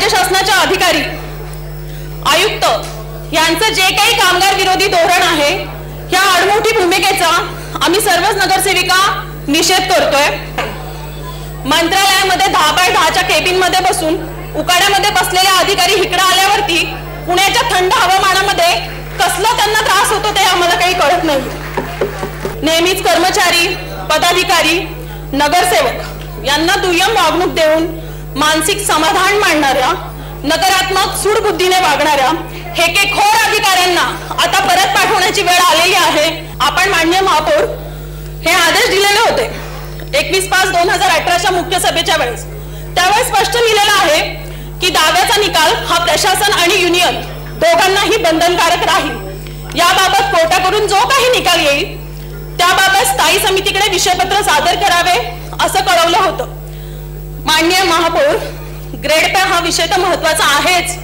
राज्य शासनाच्या अधिकारी आयुक्त यांचं जे काही कामगार विरोधी धोरण आहे या आडमोठी भूमिकेचा आम्ही सर्वच नगरसेविका निषेध करतोय. मंत्रालयामध्ये दहा बाय दहाच्या केबिनमध्ये बसून उकाड्यामध्ये बसलेले अधिकारी इकडे आल्यावरती पुण्याच्या थंड हवामानामध्ये कसला त्यांना त्रास होतो ते आम्हाला काही कळत नाही. नेहमीच कर्मचारी पदाधिकारी नगरसेवक यांना दुय्यम वागणूक देऊन मानसिक समाधान मांडणाऱ्या नकारात्मक सूडबुद्धीने वागणाऱ्या हेकेखोर अधिकाऱ्यांना आता परत पाठवण्याची वेळ आलेली आहे. आपण मान्य महापौर हे आदेश दिलेले होते. एकवीस पाच दोन हजार अठराच्या मुख्य सभेच्या वेळेस. त्यावेळेस स्पष्ट लिहिलेलं आहे की दाव्याचा निकाल हा प्रशासन आणि युनियन दोघांनाही बंधनकारक राहील. याबाबत कोर्टाकडून जो काही निकाल येईल त्याबाबत स्थायी समितीकडे विषयपत्र सादर करावे असं कळवलं होतं. मान्य महापौर ग्रेड पे हा विषय तर महत्त्वाचा आहेच.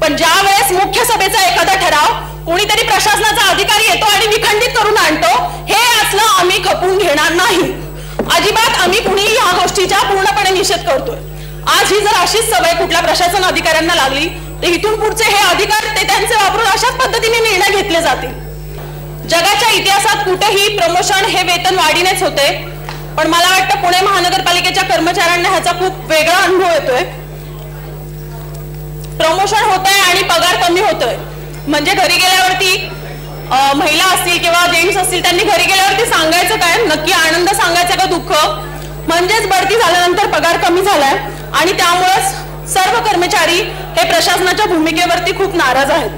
पण ज्या वेळेस मुख्य सभेचा एखादा ठराव कोणीतरी प्रशासनाचा अधिकारी येतो आणि विखंडित करून आणतो हे असलं आम्ही खपून घेणार नाही. अजिबात आम्ही कुणी या गोष्टीचा पूर्णपणे निषेध करतोय. आज ही जर अशीच सवय कुठल्या प्रशासन अधिकाऱ्यांना लागली तर इथून पुढचे हे अधिकार ते त्यांचे वापरून अशाच पद्धतीने निर्णय घेतले जातील. जगाच्या इतिहासात कुठेही प्रमोशन हे वेतन वाढीनेच होते. पण मला वाटतं पुणे महानगरपालिकेच्या कर्मचाऱ्यांना ह्याचा खूप वेगळा अनुभव येतोय. प्रमोशन होत आहे आणि पगार कमी होतोय. म्हणजे घरी गेल्यावरती महिला असतील किंवा जेंट्स असतील त्यांनी घरी गेल्यावरती सांगायचं काय? नक्की आनंद सांगायचा का दुःख? म्हणजेच बढती झाल्यानंतर पगार कमी झालाय आणि त्यामुळेच सर्व कर्मचारी हे प्रशासनाच्या भूमिकेवरती खूप नाराज आहेत.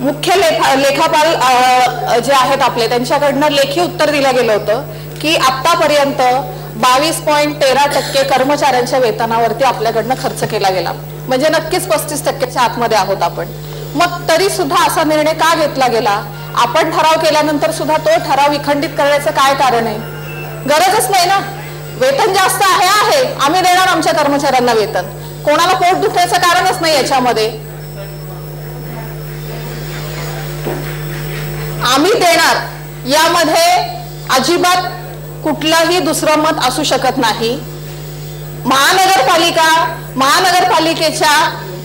मुख्य लेखा लेखापाल जे आहेत आपले त्यांच्याकडनं लेखी उत्तर दिलं गेलं होतं. की आतापर्यंत बावीस पॉईंट तेरा टक्के कर्मचाऱ्यांच्या वेतनावरती आपल्याकडनं खर्च केला गेला. म्हणजे नक्कीच पस्तीस टक्क्याच्या आतमध्ये आहोत आपण. मग तरी सुद्धा असा निर्णय का घेतला गेला? आपण ठराव केल्यानंतर सुद्धा तो ठराव विखंडित करण्याचं काय कारण आहे? गरजच नाही ना. वेतन जास्त आहे आहे. आम्ही देणार आमच्या कर्मचाऱ्यांना वेतन. कोणाला पोट दुखायचं कारणच नाही याच्यामध्ये. आम्ही देणार. यामध्ये अजिबात कुठलाही दुसरं मत असू शकत नाही. महानगरपालिका महानगरपालिकेच्या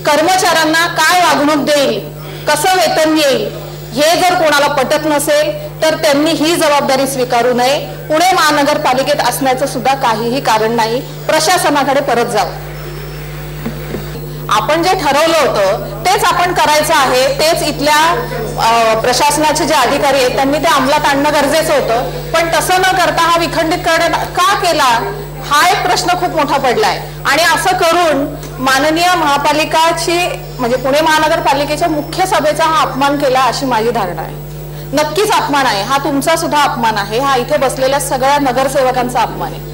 कर्मचाऱ्यांना काय वागणूक देईल कसं वेतन येईल हे जर कोणाला पटत नसेल तर त्यांनी ही जबाबदारी स्वीकारू नये. पुणे महानगरपालिकेत असण्याचं सुद्धा काहीही कारण नाही. प्रशासनाकडे परत जावं. आपण जे ठरवलं होतं तेच आपण करायचं आहे तेच इथल्या प्रशासनाचे जे अधिकारी आहेत त्यांनी ते अंमलात आणणं गरजेचं होतं. पण तसं न करता हा विखंडित करणं का केला हा एक प्रश्न खूप मोठा पडलाय. आणि असं करून माननीय महापालिकाची म्हणजे पुणे महानगरपालिकेच्या मुख्य सभेचा हा अपमान केला अशी माझी धारणा आहे. नक्कीच अपमान आहे. हा तुमचा सुद्धा अपमान आहे. हा इथे बसलेल्या सगळ्या नगरसेवकांचा अपमान आहे.